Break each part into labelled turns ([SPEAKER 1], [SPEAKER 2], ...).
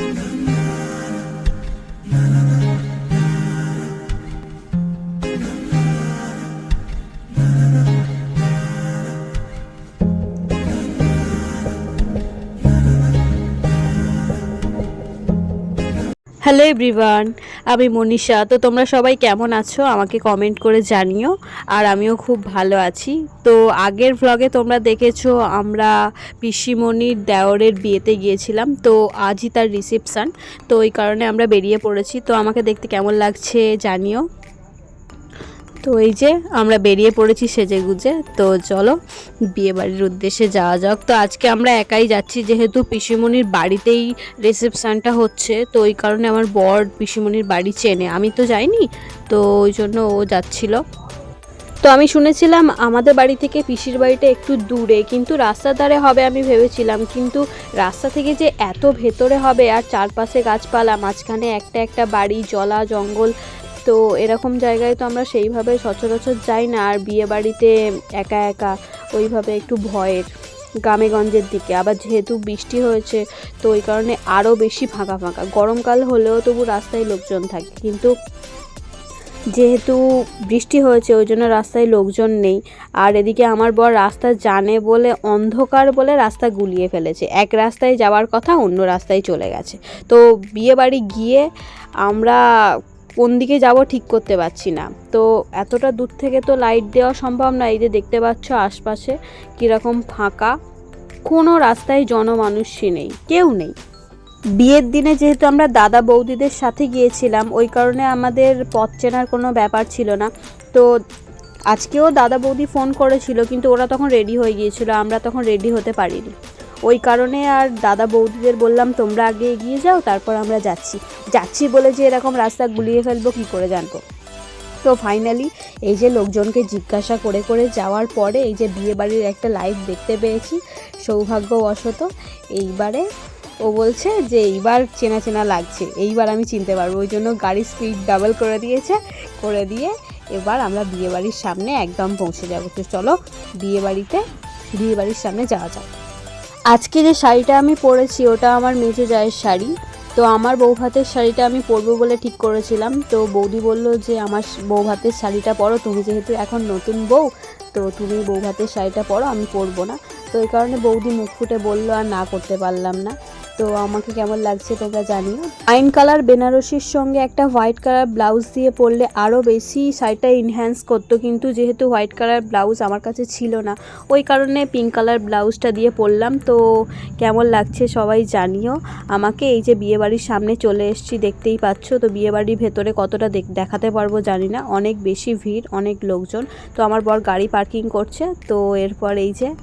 [SPEAKER 1] Yeah. Hello everyone, আমি মনীষা। তো তোমরা সবাই কেমন আছো? আমাকে কমেন্ট করে জানিও। আর আমিও খুব ভালো আছি। তো আগের ভ্লগে তোমরা দেখেছ, আমরা পিসিমণির দেওরের বিয়েতে গিয়েছিলাম। তো আজই তার রিসেপশান তো ওই কারণে আমরা বেরিয়ে পড়েছি। তো আমাকে দেখতে কেমন লাগছে জানিও। তো এই যে আমরা বেরিয়ে পড়েছি সেজে গুজে তো চলো বিয়ে বাড়ির উদ্দেশ্যে যাওয়া যাক। তো আজকে আমরা একাই যাচ্ছি, যেহেতু পিসিমণির বাড়িতেই রিসেপশানটা হচ্ছে, তো ওই কারণে আমার বর পিসিমণির বাড়ি চেনে। আমি তো যাইনি, তো ওই জন্য ও যাচ্ছিল। তো আমি শুনেছিলাম আমাদের বাড়ি থেকে পিসির বাড়িটা একটু দূরে, কিন্তু রাস্তার ধারে হবে আমি ভেবেছিলাম, কিন্তু রাস্তা থেকে যে এত ভেতরে হবে আর চারপাশে গাছপালা, মাঝখানে একটা একটা বাড়ি, জলা, জঙ্গল তো এরকম জায়গায় তো আমরা সেইভাবে সচরাচর যাই না, আর বিয়ে বাড়িতে একা একা ওইভাবে একটু ভয়ের গ্রামেগঞ্জের দিকে। আবার যেহেতু বৃষ্টি হয়েছে, তো ওই কারণে আরও বেশি ফাঁকা ফাঁকা। গরমকাল হলেও তবু রাস্তায় লোকজন থাকে। কিন্তু যেহেতু বৃষ্টি হয়েছে, ওই জন্য রাস্তায় লোকজন নেই। আর এদিকে আমার বর রাস্তা জানে বলে, অন্ধকার বলে রাস্তা গুলিয়ে ফেলেছে। এক রাস্তায় যাওয়ার কথা অন্য রাস্তায় চলে গেছে। তো বিয়ে বাড়ি গিয়ে আমরা কোন দিকে যাব ঠিক করতে পারছি না। তো এতটা দূর থেকে তো লাইট দেওয়া সম্ভব না, এই যে দেখতে পাচ্ছ আশপাশে কীরকম ফাঁকা। কোনো রাস্তায় জনমানুষই নেই, কেউ নেই। বিয়ের দিনে যেহেতু আমরা দাদা বৌদিদের সাথে গিয়েছিলাম, ওই কারণে আমাদের পথ চেনার কোনো ব্যাপার ছিল না। তো আজকেও দাদা বৌদি ফোন করেছিল, কিন্তু ওরা তখন রেডি হয়ে গিয়েছিল, আমরা তখন রেডি হতে পারিনি। ওই কারণে আর দাদা বৌদিদের বললাম, তোমরা আগে এগিয়ে যাও, তারপর আমরা যাচ্ছি। যাচ্ছি বলে যে এরকম রাস্তা গুলিয়ে ফেলব, কী করে জানব? তো ফাইনালি এই যে লোকজনকে জিজ্ঞাসা করে করে যাওয়ার পরে এই যে বিয়ে বাড়ির একটা লাইভ দেখতে পেয়েছি, সৌভাগ্যবশত এইবারে ও বলছে যে এইবার চেনা চেনা লাগছে, এইবার আমি চিনতে পারব। ওই জন্য গাড়ির স্পিড ডাবল করে দিয়েছে, করে দিয়ে এবার আমরা বিয়ে বাড়ির সামনে একদম পৌঁছে যাব। তো চলো বিয়েবাড়িতে বিয়েবাড়ির সামনে যাওয়া যাক। আজকে যে শাড়িটা আমি পরেছি, ওটা আমার মেঝে জায়ের শাড়ি। তো আমার বউ ভাতের শাড়িটা আমি পরবো বলে ঠিক করেছিলাম। তো বৌদি বলল যে, আমার বউ ভাতের শাড়িটা পরো, তুমি যেহেতু এখন নতুন বউ, তো তুমি বউ ভাতের শাড়িটা পরো, আমি পরবো না। তো এই কারণে বৌদি মুখ ফুটে বলল, আর না করতে পারলাম না। তো আমাকে কেমন লাগছে তোমরা জানিও। আইন কালার বেনারসির সঙ্গে একটা হোয়াইট কালার ব্লাউজ দিয়ে পরলে আরও বেশি শাড়িটা ইনহ্যান্স করতো, কিন্তু যেহেতু হোয়াইট কালার ব্লাউজ আমার কাছে ছিল না, ওই কারণে পিঙ্ক কালার ব্লাউজটা দিয়ে পরলাম। তো কেমন লাগছে সবাই জানিও। আমাকে এই যে বিয়েবাড়ির সামনে চলে এসেছি, দেখতেই পাচ্ছ। তো বিয়েবাড়ির ভেতরে কতটা দেখ- দেখাতে পারব জানি না। অনেক বেশি ভিড়, অনেক লোকজন। তো আমার বর গাড়ি পার্কিং করছে। তো এরপর এই যে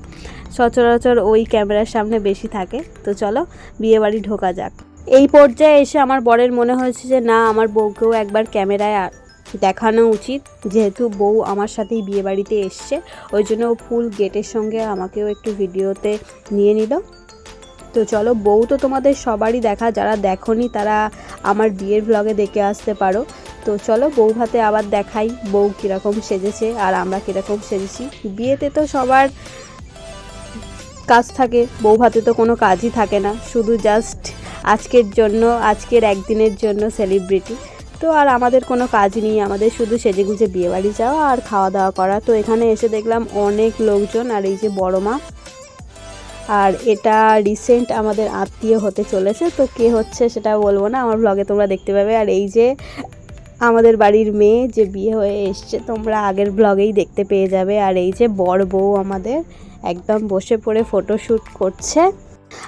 [SPEAKER 1] সচরাচর ওই ক্যামেরার সামনে বেশি থাকে। তো চলো, বিয়েবাড়ি ঢোকা যাক। এই পর্যায়ে এসে আমার বরের মনে হয়েছে যে, না, আমার বউকেও একবার ক্যামেরায় দেখানো উচিত। যেহেতু বউ আমার সাথেই বিয়েবাড়িতে এসছে, ওই জন্য ফুল গেটের সঙ্গে আমাকেও একটু ভিডিওতে নিয়ে নিল। তো চলো, বউ তো তোমাদের সবারই দেখা, যারা দেখনি তারা আমার বিয়ের ব্লগে দেখে আসতে পারো। তো চলো বউ ভাতে আবার দেখাই বউ কীরকম সেজেছে আর আমরা কীরকম সেজেছি। বিয়েতে তো সবার কাজ থাকে, বউ ভাতে তো কোনো কাজই থাকে না, শুধু জাস্ট আজকের জন্য, আজকের একদিনের জন্য সেলিব্রিটি তো আর আমাদের কোনো কাজ নেই, আমাদের শুধু সেজে গুজে বিয়েবাড়ি যাওয়া আর খাওয়া দাওয়া করা। তো এখানে এসে দেখলাম অনেক লোকজন, আর এই যে বড় মা। আর এটা রিসেন্ট আমাদের আত্মীয় হতে চলেছে, তো কে হচ্ছে সেটা বলব না, আমার ব্লগে তোমরা দেখতে পাবে। আর এই যে আমাদের বাড়ির মেয়ে যে বিয়ে হয়ে এসছে, তোমরা আগের ব্লগেই দেখতে পেয়ে যাবে। আর এই যে বড় বউ আমাদের একদম বসে পড়ে ফটোশ্যুট করছে।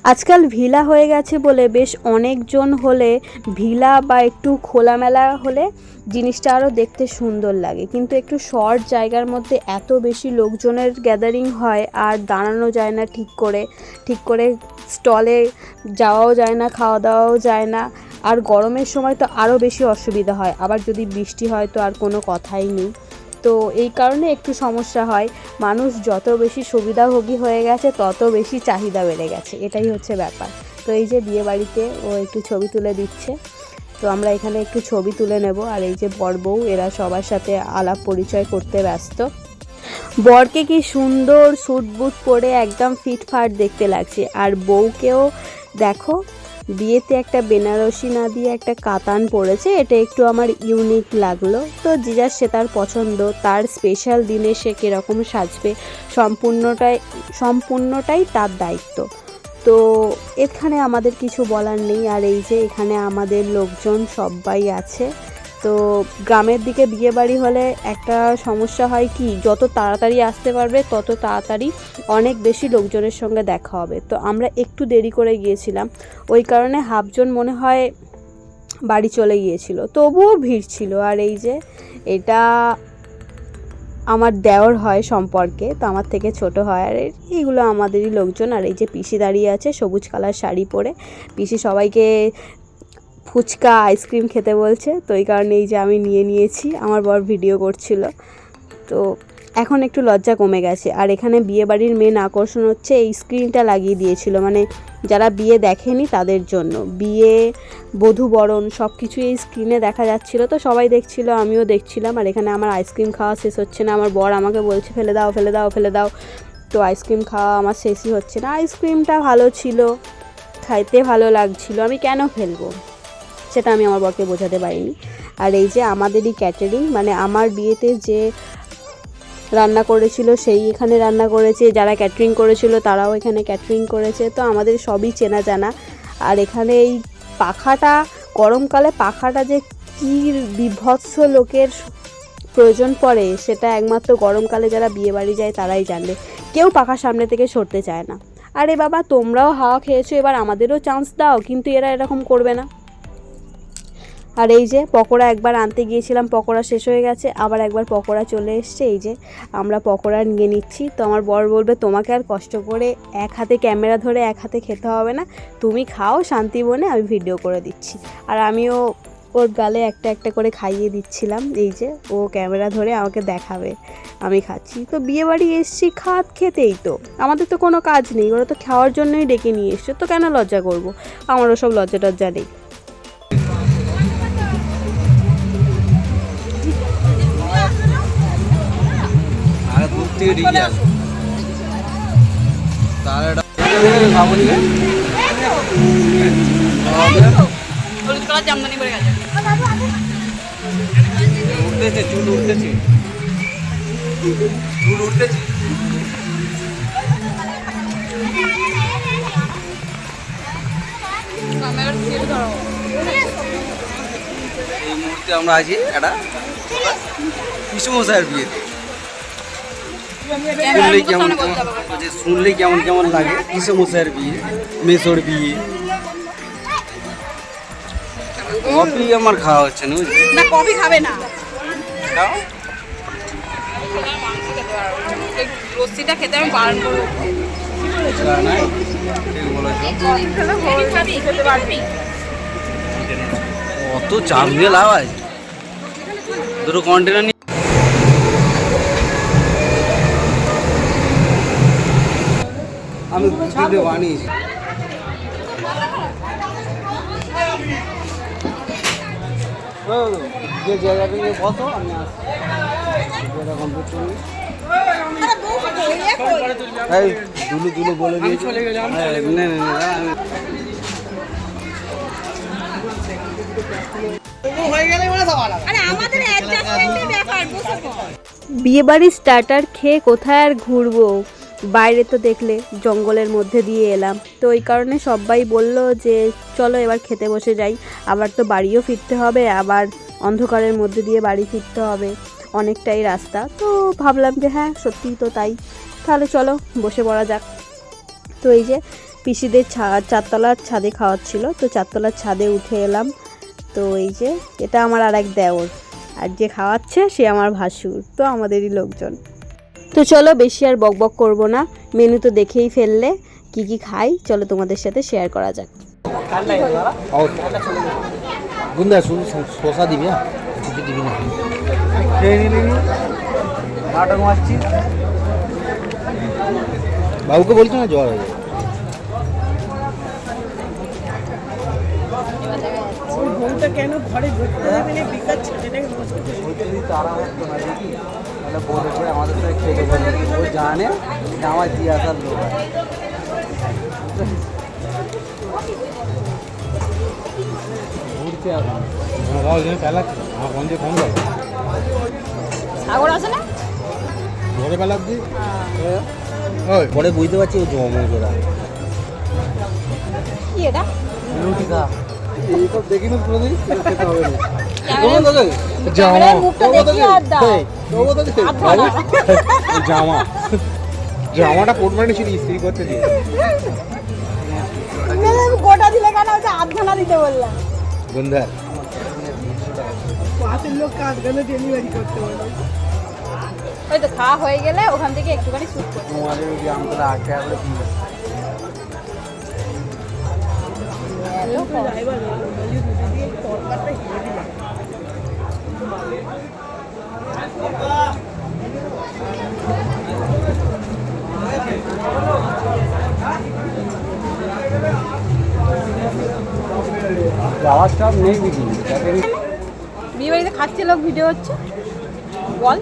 [SPEAKER 1] আজকাল ভিলা হয়ে গেছে বলে বেশ অনেকজন হলে ভিলা বা একটু খোলামেলা হলে জিনিসটা আরও দেখতে সুন্দর লাগে। কিন্তু একটু শর্ট জায়গার মধ্যে এত বেশি লোকজনের গ্যাদারিং হয় আর দাঁড়ানো যায় না ঠিক করে ঠিক করে স্টলে যাওয়াও যায় না খাওয়া দাওয়াও যায় না। আর গরমের সময় তো আরও বেশি অসুবিধা হয়। আবার যদি বৃষ্টি হয় তো আর কোনো কথাই নেই। তো এই কারণে একটু সমস্যা হয়। মানুষ যত বেশি সুবিধাভোগী হয়ে গেছে, তত বেশি চাহিদা বেড়ে গেছে। এটাই হচ্ছে ব্যাপার। তো এই যে বিয়ে বাড়িতে ও একটু ছবি তুলে দিচ্ছে। তো আমরা এখানে একটু ছবি তুলে নেব। আর এই যে বর বউ, এরা সবার সাথে আলাপ পরিচয় করতে ব্যস্ত। বরকে কি সুন্দর স্যুট বুট পরে একদম ফিটফাট দেখতে লাগছে। আর বউকেও দেখো বিয়েতে একটা বেনারসি না দিয়ে একটা কাতান পড়েছে এটা একটু আমার ইউনিক লাগল। তো যে যার সে তার পছন্দ, তার স্পেশাল দিনে সে কীরকম সাজবে, সম্পূর্ণটাই সম্পূর্ণটাই তার দায়িত্ব। তো এখানে আমাদের কিছু বলার নেই, আর এই যে এখানে আমাদের লোকজন সবাই আছে। তো গ্রামের দিকে বিয়ে বাড়ি হলে একটা সমস্যা হয় কি, যত তাড়াতাড়ি আসতে পারবে, তত তাড়াতাড়ি অনেক বেশি লোকজনের সঙ্গে দেখা হবে। তো আমরা একটু দেরি করে গিয়েছিলাম। ওই কারণে হাফজন মনে হয় বাড়ি চলে গিয়েছিল। তবুও ভিড় ছিল। আর এই যে এটা আমার দেওর হয় সম্পর্কে, তো আমার থেকে ছোট হয়। আর এইগুলো আমাদেরই লোকজন। আর এই যে পিসি দাঁড়িয়ে আছে, সবুজ কালার শাড়ি পরে। পিসি সবাইকে ফুচকা, আইসক্রিম খেতে বলছে। তো এই কারণে এই যে আমি নিয়ে নিয়েছি। আমার বর ভিডিও করছিল। তো এখন একটু লজ্জা কমে গেছে। আর এখানে বিয়ে বাড়ির মেন আকর্ষণ হচ্ছে এই স্ক্রিনটা লাগিয়ে দিয়েছিল। মানে যারা বিয়ে দেখেনি তাদের জন্য। বিয়ে, বধূ বরণ সব কিছু এই স্ক্রিনে দেখা যাচ্ছিল। তো সবাই দেখছিল, আমিও দেখছিলাম। আর এখানে আমার আইসক্রিম খাওয়া শেষ হচ্ছে না। আমার বর আমাকে বলছে, ফেলে দাও ফেলে দাও ফেলে দাও। তো আইসক্রিম খাওয়া আমার শেষই হচ্ছে না। আইসক্রিমটা ভালো ছিল। খাইতে ভালো লাগছিল। আমি কেন ফেলব? সেটা আমি আমার বরকে বোঝাতে পারিনি। আর এই যে আমাদেরই ক্যাটারিং মানে আমার বিয়েতে যে রান্না করেছিল, সেই এখানে রান্না করেছে, যারা ক্যাটারিং করেছিল তারাও এখানে ক্যাটারিং করেছে, তো আমাদের সবই চেনা জানা। আর এখানে এই পাখাটা গরমকালে পাখাটা যে কী বিভৎস লোকের প্রয়োজন পড়ে, সেটা একমাত্র গরমকালে যারা বিয়ে বাড়ি যায় তারাই জানবে। কেউ পাখার সামনে থেকে সরতে চায় না। আরে বাবা, তোমরাও হাওয়া খেয়েছো, এবার আমাদেরও চান্স দাও, কিন্তু এরা এরকম করবে না। আর এই যে পকোড়া একবার আনতে গিয়েছিলাম, পকোড়া শেষ হয়ে গেছে, আবার একবার পকোড়া চলে এসছে, এই যে আমরা পকোড়া নিয়ে নিচ্ছি। তো আমার বর বলবে, তোমাকে আর কষ্ট করে এক হাতে ক্যামেরা ধরে এক হাতে খেতে হবে না। তুমি খাও শান্তি বনে, আমি ভিডিও করে দিচ্ছি। আর আমিও ওর গালে একটা একটা করে খাইয়ে দিচ্ছিলাম, এই যে ও ক্যামেরা ধরে আমাকে দেখাবে, আমি খাচ্ছি। তো বিয়ে বাড়ি এসছি খাত খেতেই তো। আমাদের তো কোনো কাজ নেই, ওরা তো খাওয়ার জন্যই ডেকে নিয়ে এসছে, তো কেন লজ্জা করব? আমার ওসব লজ্জা টজ্জা নেই।
[SPEAKER 2] থেকে ঢিকে আসো। তাহলে এটা উঠতেছে চুল উঠতেছে। চুল উঠতেছে। এই মুহূর্তে আমরা আছি একটা কিছু মশাইয়ের বিয়েতে। শুনলেই কেমন শুনলেই কেমন কেমন লাগে। কিসে মশাইয়ের বিয়ে মেসোর বিয়ে। কফি আমার খাওয়া হচ্ছে না
[SPEAKER 3] না কফি খাবে না।
[SPEAKER 2] খাও।
[SPEAKER 3] লস্যিটা খেতে আমি বারণ করব।
[SPEAKER 2] অত চাপ নিয়ে লাভ আছে। দুটো কন্টেনার আমি বানিয়েছি যে জায়গাটা নিয়ে কত আমি আসছি। ভিডিওটা কমপ্লিট দুলু দুলু বলে দিয়েছি। হ্যাঁ, না, না, না,
[SPEAKER 1] বিয়েবাড়ির স্টার্টার খেয়ে কোথায় আর ঘুরবো? বাইরে তো দেখলে জঙ্গলের মধ্যে দিয়ে এলাম। তো ওই কারণে সবাই বলল যে, চলো এবার খেতে বসে যাই। আবার তো বাড়িও ফিরতে হবে, আবার অন্ধকারের মধ্যে দিয়ে বাড়ি ফিরতে হবে। অনেকটাই রাস্তা। তো ভাবলাম যে হ্যাঁ সত্যিই তো তাই। তাহলে চলো, বসে পড়া যাক। তো এই যে পিসিদের ছা, চারতলার ছাদে খাওয়াচ্ছিল তো চারতলার ছাদে উঠে এলাম। তো এই যে, এটা আমার আর এক দেওর। আর যে খাওয়াচ্ছে সে আমার ভাসুর। তো আমাদেরই লোকজন। তো চলো বেশি আর বকবক করব না। মেনু তো দেখেই ফেললে। কি কি খাই চলো তোমাদের সাথে শেয়ার করা যাক।
[SPEAKER 4] গুন্দা দিবি হ্যাঁ? কিছু দিবি না। বাবুকে বলছো না জ্বর হয়ে
[SPEAKER 2] তারা হতো না দেখি। তাহলে বলে করে আমাদের সাথে খেতে পারে ও জানে যে আমার দিয়ে আসার লোক আছে।
[SPEAKER 3] সাগর না?
[SPEAKER 4] ওই। পরে বুঝতে পারছি ও জমা
[SPEAKER 3] কি এটা?
[SPEAKER 2] রুটি খা। এইসব দেখি পুরো দিন খেতে হবে না
[SPEAKER 3] আধখানা।
[SPEAKER 4] জামা। জামাটা পোটমানি ছিল ইস্ত্রি করতে দিয়ে
[SPEAKER 3] গোটা দিলে কেন হচ্ছে? আধখানা দিতে বললাম।
[SPEAKER 4] গন্ধার
[SPEAKER 3] ওই তো খাওয়া হয়ে গেলে ওখান থেকে একটুখানি শুট
[SPEAKER 2] তোমাদের ওই যাওয়ার স্টাফ নেই
[SPEAKER 3] বিয়ে বাড়িতে খাচ্ছে লোক ভিডিও হচ্ছে। বল।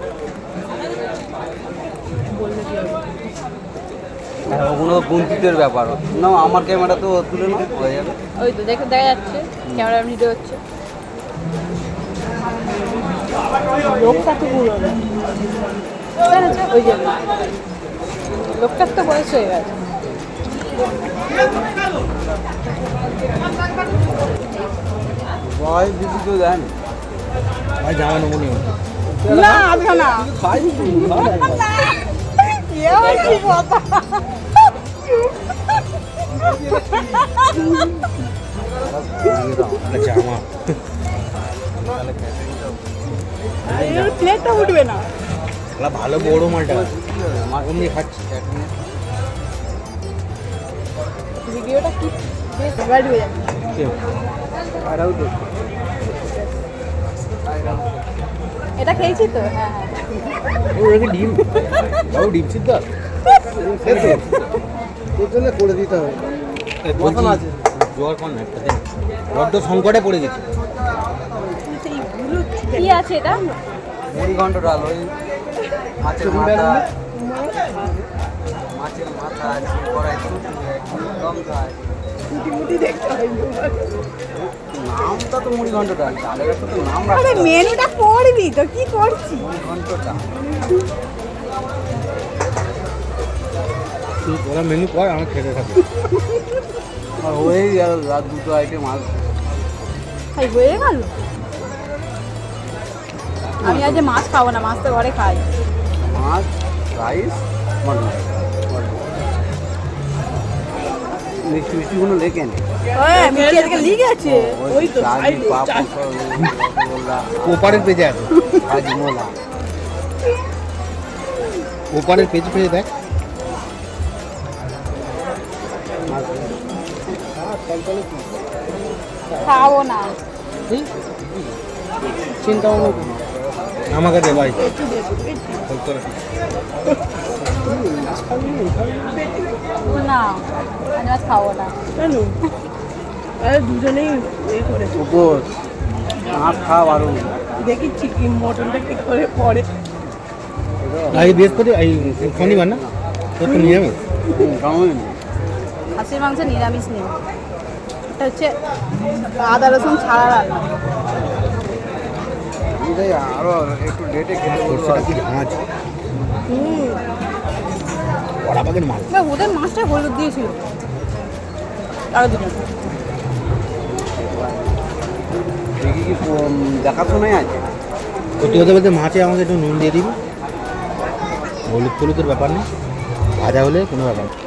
[SPEAKER 2] হ্যাঁ, ওগুলো বঞ্চিতের ব্যাপার। না আমার ক্যামেরা তো তুলে নাও হয়ে যাবে।
[SPEAKER 3] ওই তো দেখে দেখা যাচ্ছে। ক্যামেরা ভিডিও হচ্ছে। লোকটা তো পুরনো ওই জন্য লোকটার তো বয়স হয়ে গেছে
[SPEAKER 2] ভয় দিদি কেউ দেন
[SPEAKER 4] ভাই জামা নেব নি
[SPEAKER 3] না আধখানা
[SPEAKER 2] খাই
[SPEAKER 3] এবার
[SPEAKER 4] জামা
[SPEAKER 3] প্লেটটা উঠবে না।
[SPEAKER 4] শালা ভালো বড় মালটা। এমনি খাচ্ছি
[SPEAKER 3] ভিডিওটা কি? হয়ে যাবে। এটা খেয়েছি তো? হ্যাঁ হ্যাঁ।
[SPEAKER 4] ও ডিম? বাবু ডিম সিদ্ধ?
[SPEAKER 2] তোর জন্য করে দিতে হবে।
[SPEAKER 4] জ্বর কোন একটা দেন বড্ড সংকটে পড়ে গেছে।
[SPEAKER 3] কি আছে এটা?
[SPEAKER 2] মুড়ি ঘন্ট ডাল ওই মাছের মাথা। মাছের মাথা আছে কড়াই লঙ্কা আছে নামটা তো মুড়ি ঘন্ট ডাল ডালের একটা তো নাম
[SPEAKER 3] আরে মেনুটা করবি তো কি করছিস?
[SPEAKER 2] মুড়ি ঘন্ট ডাল।
[SPEAKER 4] তুই ওরা মেনু কর আমার খেতে থাকবে
[SPEAKER 2] আর হয়েই গেল রাত দুটো আইটেম
[SPEAKER 3] খাই হয়ে গেল? আমি আজ মাছ খাব না মাছ তো ঘরে খাই।
[SPEAKER 2] মাছ রাইস মটন মিষ্টি মিষ্টিগুলো লেখে নে।
[SPEAKER 3] হ্যাঁ মিষ্টি
[SPEAKER 2] পাপড় রসগোল্লা
[SPEAKER 4] ওপারের পেজে আছে।
[SPEAKER 2] হাজমোলা
[SPEAKER 4] ওপারের পেজে পেজে দেখ।
[SPEAKER 3] খাব না।
[SPEAKER 2] চিন্তা ভাবনা।
[SPEAKER 4] আমাকে দে ভাই। বল তোরা।
[SPEAKER 3] না আমি মাছ খাব না।
[SPEAKER 2] উপোস মাছ খাওয়া বারণ
[SPEAKER 4] আজ বৃহস্পতি এই শনিবার না তো নিরামিষ।
[SPEAKER 3] খাসির মাংস নিরামিষ নেই। এটা হচ্ছে আদা রসুন ছাড়া রান্না।
[SPEAKER 2] এটাই আরও একটু ডেটে খেতে
[SPEAKER 4] সরষেটা কি। ভাঁজ কড়া পাকের মাল
[SPEAKER 3] না, ওদের মাছটা হলুদ দিয়েছিল। আরও দুটো।
[SPEAKER 2] দেখি কি দেখাশোনাই আছে?
[SPEAKER 4] সত্যি কথা বলতে মাছে আমাকে একটু নুন দিয়ে দিবি। হলুদ টলুদের ব্যাপার নেই ভাজা হলে কোনো ব্যাপার নেই।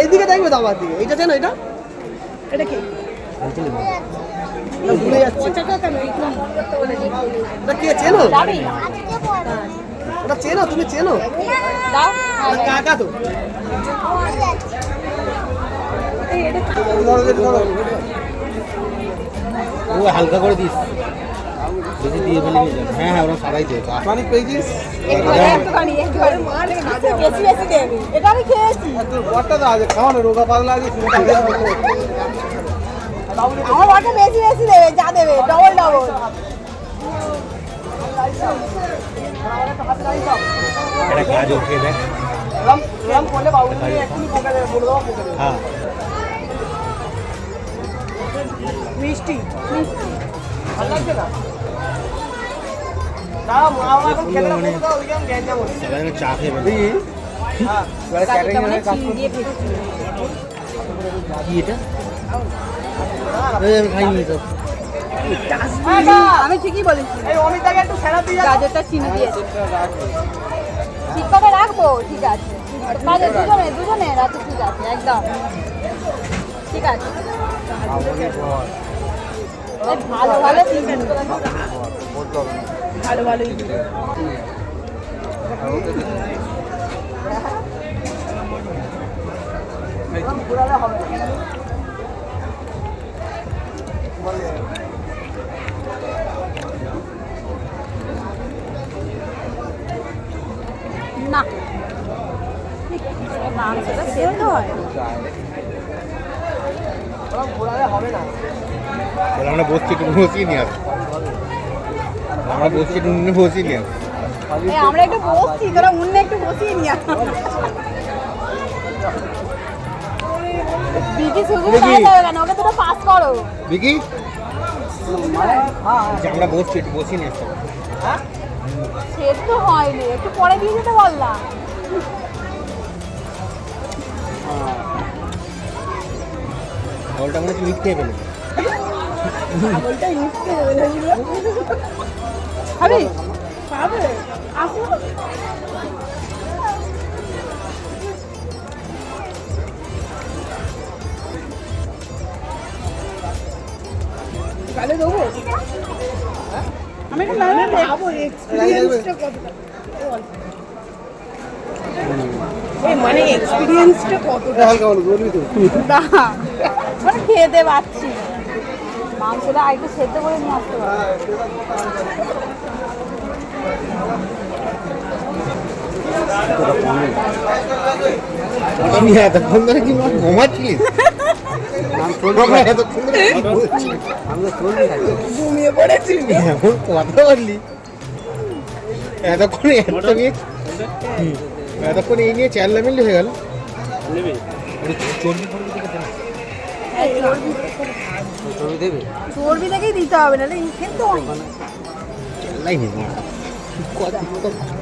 [SPEAKER 5] এইদিকে দেখবে আমার দিকে। এইটা চেনো এটা?
[SPEAKER 6] এটা কি?
[SPEAKER 5] যাচ্ছে। কে চেনো? চেনো? তুমি চেনো? কাকা তো।
[SPEAKER 4] হালকা করে দিস। বেশি দিয়ে ফেলে হ্যাঁ হ্যাঁ ওরকম সারাই দে
[SPEAKER 2] পানি পেয়েছিস
[SPEAKER 3] বেশি দেবে। এটা আমি খেয়েছি
[SPEAKER 2] তোর বরটা তো আছে খাওয়ানো রোগা পাগলা আছে
[SPEAKER 3] আমার বাটা বেশি বেশি দেবে যা দেবে ডবল ডবল
[SPEAKER 4] একটা গাজর খেয়ে দেখ।
[SPEAKER 5] এরম এরম করলে বাবু এক্ষুনি বকে দেবে বলে দেবো বকে দেবে।
[SPEAKER 4] হ্যাঁ।
[SPEAKER 6] মিষ্টি।
[SPEAKER 5] ভালো লাগছে না?
[SPEAKER 4] চা খেয়ে
[SPEAKER 5] হ্যাঁ
[SPEAKER 4] কি এটা? আমি খাইনি তো।
[SPEAKER 3] আমি ঠিকই বলেছি। গাজরটা চিনি দিয়েছি রাখব ঠিক আছে। কাজে দুজনে দুজনে রাতে ঠিক আছে একদম। ঠিক আছে। ভালো ভালো
[SPEAKER 6] ভালো ভালোই
[SPEAKER 3] না। মাংসটা সেদ্ধ হয়।
[SPEAKER 4] আমরা বসছি একটু বসিয়ে নিয়ে আসব। আমরা বসছি একটু উনুনে আসব
[SPEAKER 3] এই আমরা একটু বসছি তোরা অন্য একটু বসিয়ে আয়। বিকি শুধু কেন? ওকে তোরা পাস করো।
[SPEAKER 4] বিকি?
[SPEAKER 5] মানে হ্যাঁ।
[SPEAKER 4] যে আমরা বসছি একটু আসতে হবে।
[SPEAKER 5] হ্যাঁ?
[SPEAKER 3] সেদ্ধ হয়নি একটু পরে দিয়ে যেতে বললাম।
[SPEAKER 4] জলটা মনে হচ্ছে মিথ্যে ফেলে
[SPEAKER 6] ওইটাই মিষ্টি হয়ে
[SPEAKER 3] খাবি?
[SPEAKER 6] আসো কালে দেবো আমি একটু না খাব। এক্সপিরিয়েন্সটা কতটা মানে এক্সপিরিয়েন্সটা কতটা
[SPEAKER 3] না খেতে পাচ্ছি মাংসটা আরেকটু সেদ্ধ করে নিয়ে আসতে পারব
[SPEAKER 4] আমি এতক্ষণ ধরে কি মানে আমরা এতক্ষণ এত নিয়ে এতক্ষণ এই নিয়ে চেল্লামিল্লি হয়ে গেল চর্বি
[SPEAKER 3] থেকেই দিতে হবে হয়
[SPEAKER 4] না।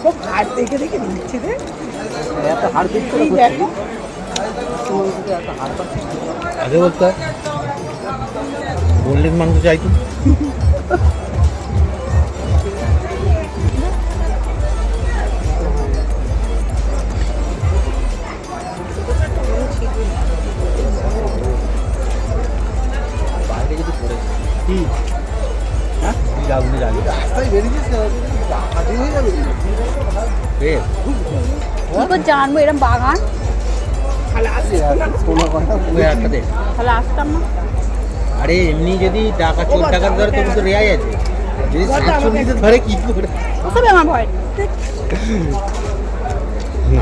[SPEAKER 6] সব হাড় দেখে দেখে দিচ্ছে রে।
[SPEAKER 2] এত হাড় পিট করে
[SPEAKER 6] এই দেখো।
[SPEAKER 4] আগে বলতে বললেন মানুষ চাইতো।
[SPEAKER 2] বাইরে
[SPEAKER 4] কি
[SPEAKER 3] জানব এরকম বাগান? তাহলে আসতাম না।
[SPEAKER 4] আরে এমনি যদি টাকা চোর টাকার ধরে তবু তো রেয়াই আছে। যদি সাতচল্লিশে ধরে কি করে?
[SPEAKER 3] ওসব আমার ভয়।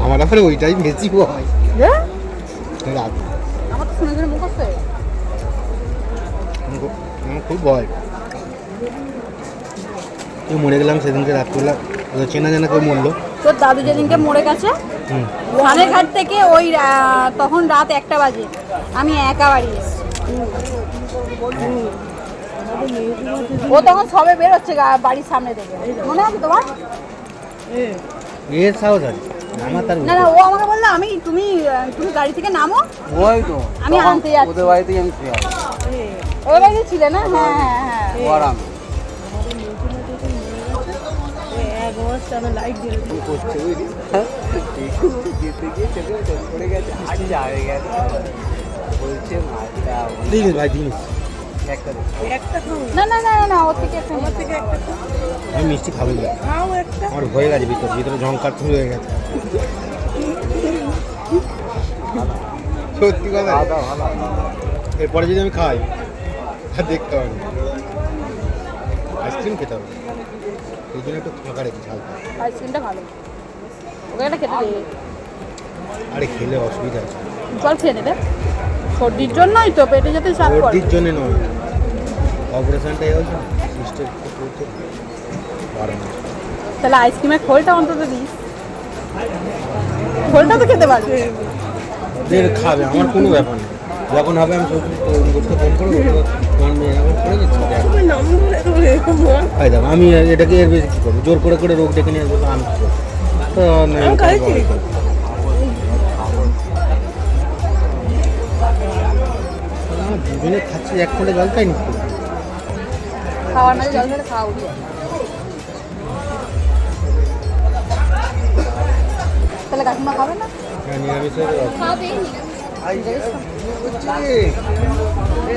[SPEAKER 4] আমার আবার ওইটাই বেশি হয়
[SPEAKER 3] হ্যাঁ?
[SPEAKER 4] রাত।
[SPEAKER 3] আমার তো শুনে শুনে মুখ আসছে
[SPEAKER 4] খুব ভয়। মরে গেলাম সেদিনকে রাত্রিবেলা। চেনা জানা কেউ মরলো?
[SPEAKER 3] তোর দাদু যেদিনকে মরে গেছে ধানের থেকে ওই তখন রাত একটা বাজে। আমি একা বাড়ি এসেছি। ও তখন সবে বেরোচ্ছে গা- বাড়ির সামনে থেকে। মনে আছে তোমার?
[SPEAKER 4] এর সাহস আছে।
[SPEAKER 3] না না ও আমাকে বলল আমি তুমি তুমি গাড়ি থেকে নামো।
[SPEAKER 2] ওই তো
[SPEAKER 3] আমি আনতে যাচ্ছি।
[SPEAKER 2] ওদের আমি
[SPEAKER 3] বাড়িতে ছিলে না? হ্যাঁ হ্যাঁ হ্যাঁ।
[SPEAKER 6] লাইট দিয়ে
[SPEAKER 2] করছে যেতে গিয়ে পড়ে গেছে আর যা হয়ে গেছে বলছে মাছটা
[SPEAKER 4] দিন ভাই দিন
[SPEAKER 2] একটা
[SPEAKER 6] একটা
[SPEAKER 3] না না না না, ওর থেকে একটু
[SPEAKER 6] থেকে একটা
[SPEAKER 4] আমি মিষ্টি খাব না।
[SPEAKER 6] খাও একটা।
[SPEAKER 4] আমার ভয় গেছে ভিতরে ভিতরে ঝঙ্কার শুরু হয়ে গেছে। সত্যি কথা। এরপরে যদি আমি খাই দেখতে হবে আইসক্রিম খেতে হবে। জন্য একটু ফাঁকা রেখেছি হালকা
[SPEAKER 3] আইসক্রিমটা ভালো ওকে একটা খেতে দে
[SPEAKER 4] আরে খেলে অসুবিধা আছে
[SPEAKER 3] জল খেয়ে নেবে সর্দির জন্যই তো পেটে যাতে সাফ করে
[SPEAKER 4] সর্দির জন্য নয় অপারেশনটা হয়েছে সিস্টেম করতে পারে না
[SPEAKER 3] তাহলে আইসক্রিমের খোলটা অন্তত দিস খোলটা তো খেতে পারবে
[SPEAKER 4] খাবে আমার কোনো ব্যাপার নেই যখন হবে আমি সব করতে ফোন করব তোমার মেয়ে করে দিচ্ছি আমি এটাকে এর বেশি কী করব? জোর করে করে রোগ ডেকে নিয়ে আসব আমি তো দুজনে খাচ্ছি এক ফোঁটা জল খাই নি
[SPEAKER 3] খাওয়ার মাঝে জল খেলে খাওয়া তাহলে কাকিমা খাবে না?
[SPEAKER 4] হ্যাঁ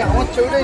[SPEAKER 4] আমার ছবিটাই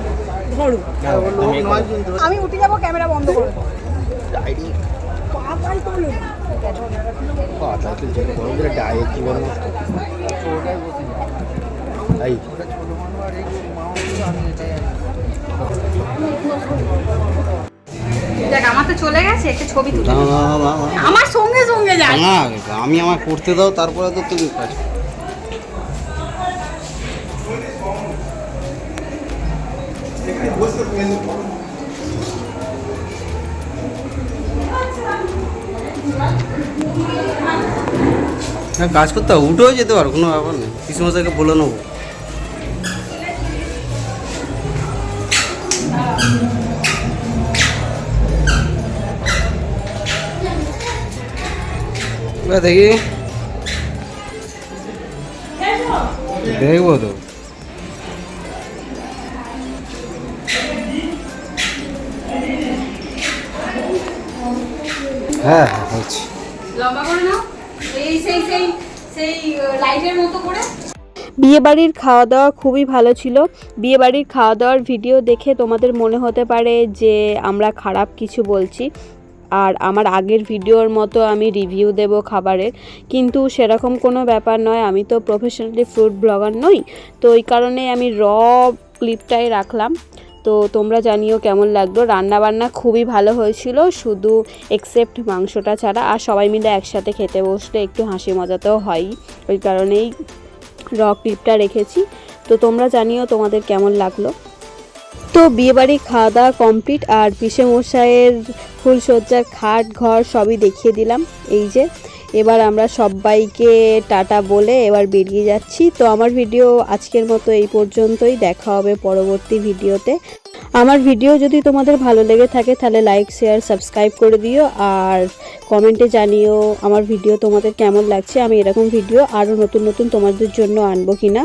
[SPEAKER 6] ধরো।
[SPEAKER 3] আমি উঠে যাব ক্যামেরা বন্ধ করে।
[SPEAKER 6] পাতাই
[SPEAKER 4] এই
[SPEAKER 3] দেখ আমার তো চলে গেছে একটা ছবি তুলে। আমার সঙ্গে সঙ্গে
[SPEAKER 7] আমি আমার করতে দাও তারপরে তো তুমি কাজ হ্যাঁ কাজ করতে হবে, উঠেও যেতে পারো, কোনো ব্যাপার নেই। কৃষ্ণমশাইকে বলে নেব। দেখি। দেখব তো। হ্যাঁ হ্যাঁ হচ্ছে
[SPEAKER 3] লম্বা করে নাও। এই সেই সেই সেই লাইটের মতো করে।
[SPEAKER 1] বিয়েবাড়ির খাওয়া দাওয়া খুবই ভালো ছিল। বিয়েবাড়ির খাওয়া দাওয়ার ভিডিও দেখে তোমাদের মনে হতে পারে যে আমরা খারাপ কিছু বলছি। আর আমার আগের ভিডিওর মতো আমি রিভিউ দেব খাবারের। কিন্তু সেরকম কোনো ব্যাপার নয় আমি তো প্রফেশনালি ফুড ব্লগার নই। তো ওই কারণে আমি র ক্লিপটাই রাখলাম। তো তোমরা জানিও কেমন লাগল। রান্না বান্না খুবই ভালো হয়েছিল, শুধু এক্সেপ্ট মাংসটা ছাড়া। আর সবাই মিলে একসাথে খেতে বসলে একটু হাসি মজাতেও হয়, ওই কারণেই র ক্লিপটা রেখেছি। তো তোমরা জানিও তোমাদের কেমন লাগল। তো বিয়েবাড়ি খাওয়া দাওয়া কমপ্লিট আর পিসে মশাইয়ের ফুলসজ্জার খাট ঘর সবই দেখিয়ে দিলাম। এই যে এবার আমরা সবাইকে টাটা বলে এবার বেরিয়ে যাচ্ছি। তো আমার ভিডিও আজকের মতো এই পর্যন্তই। দেখা হবে পরবর্তী ভিডিওতে। আমার ভিডিও যদি তোমাদের ভালো লেগে থাকে তাহলে লাইক, শেয়ার, সাবস্ক্রাইব করে দিও। আর কমেন্টে জানিও আমার ভিডিও তোমাদের কেমন লাগছে। আমি এরকম ভিডিও আরও নতুন নতুন তোমাদের জন্য আনব কিনা।